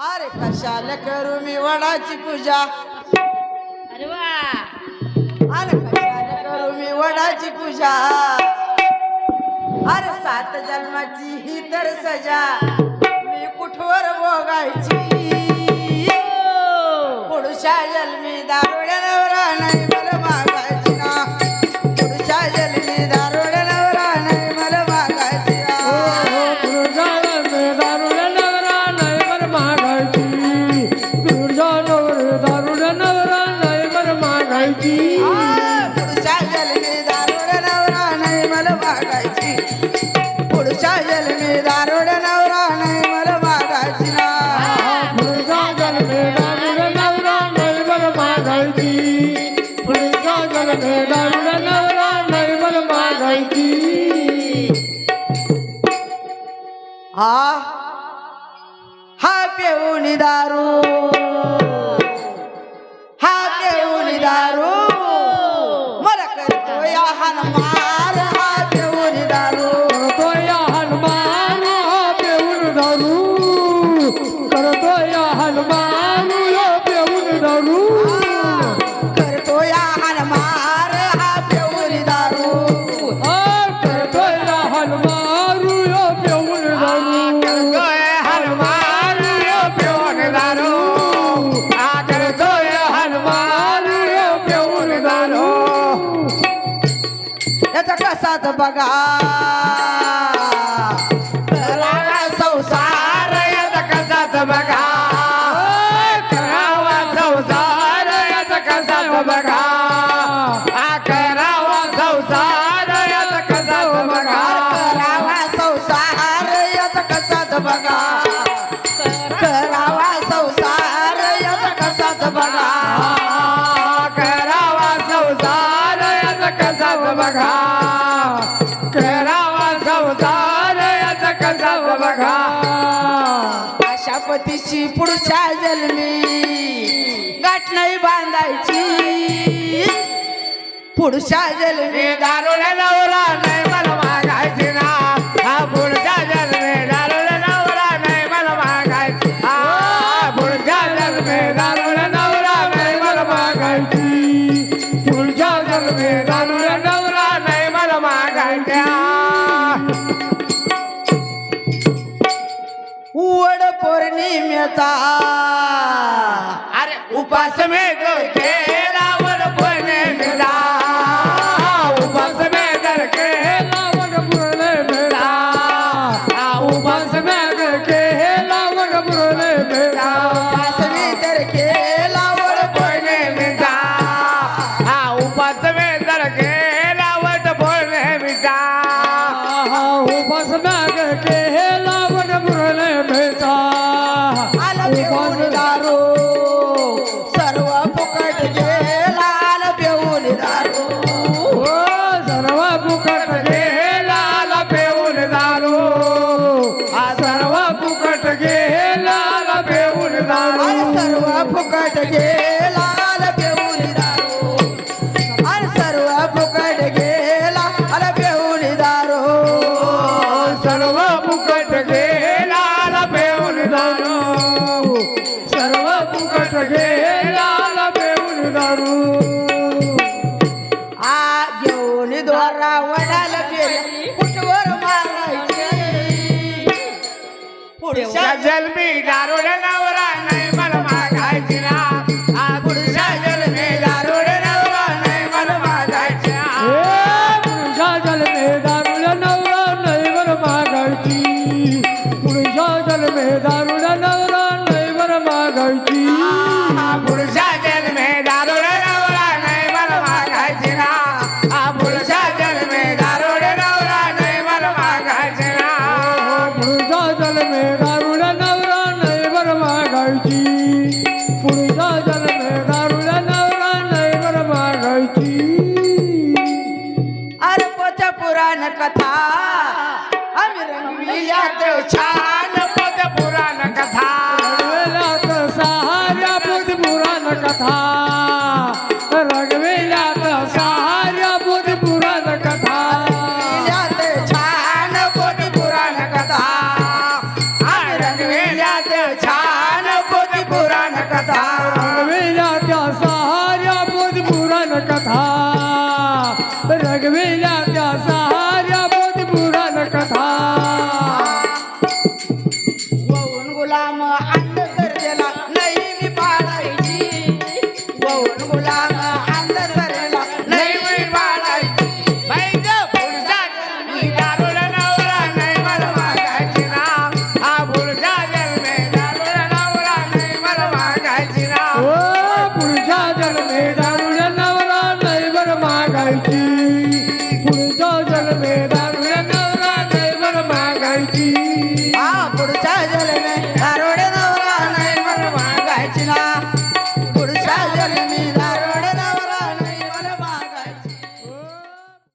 अरे कशाला करू मी वडाची पूजा? अरे वा. अरे कशाला करू मी वडाची पूजा? अरे सात जन्माची ही तर सजा. मी कुठवर भोगायची? पुढच्या जन्मी दारुड्या नवरा नाही मला मागायची. पुढच्या जन्मी दारुड्या नवरा नाही मला मागायची. ना हा हा पिऊन दारू. Bye. बघा. करावा संसार याचा कसाच बघा. करावा संसार याचा कसाच बघा. हा करावा संसार याचा कसाच बघा. करावा संसार याचा कसाच बघा. करावा संसार याचा कसाच बघा. बघा. अशा पतीची पुढच्या जन्मी गाठ नाही बांधायची. पुढच्या जन्मी दारुला नवरा नाही मला मागायची ना. हा पुढच्या जन्मे दारुला नवरा नाही मला मागायची. हा पुढच्या जन्मे दारुला नवरा नाही मला मागायची. पुढच्या जन्मे दारुला अरे उपास में तो दारू. सर्व फुकट गेला दारू. अरे सर्व फुकट गेला आलं पिऊन दारू. सर्व फुकट गेला दारू. सर्व फुकट गेला दारू. आ घेऊन द्वारा वडाला गेला कुठवर मारायची. पुढच्या जलमी दारू हो, नवरा नाही बर मागायची पुरुषा जन्मे दारोडे नवरा नाही बर मागायची ना. पुरुषा जन्मे दारोडे नवरा नाही बर मागायची ना. पुरुषा जन्मे दारुडे नवरा नाही बर मागायची. पुरुषा जन्मे अरे पोचा पुराण कथा आम्ही रंगविल्या देवछान কথা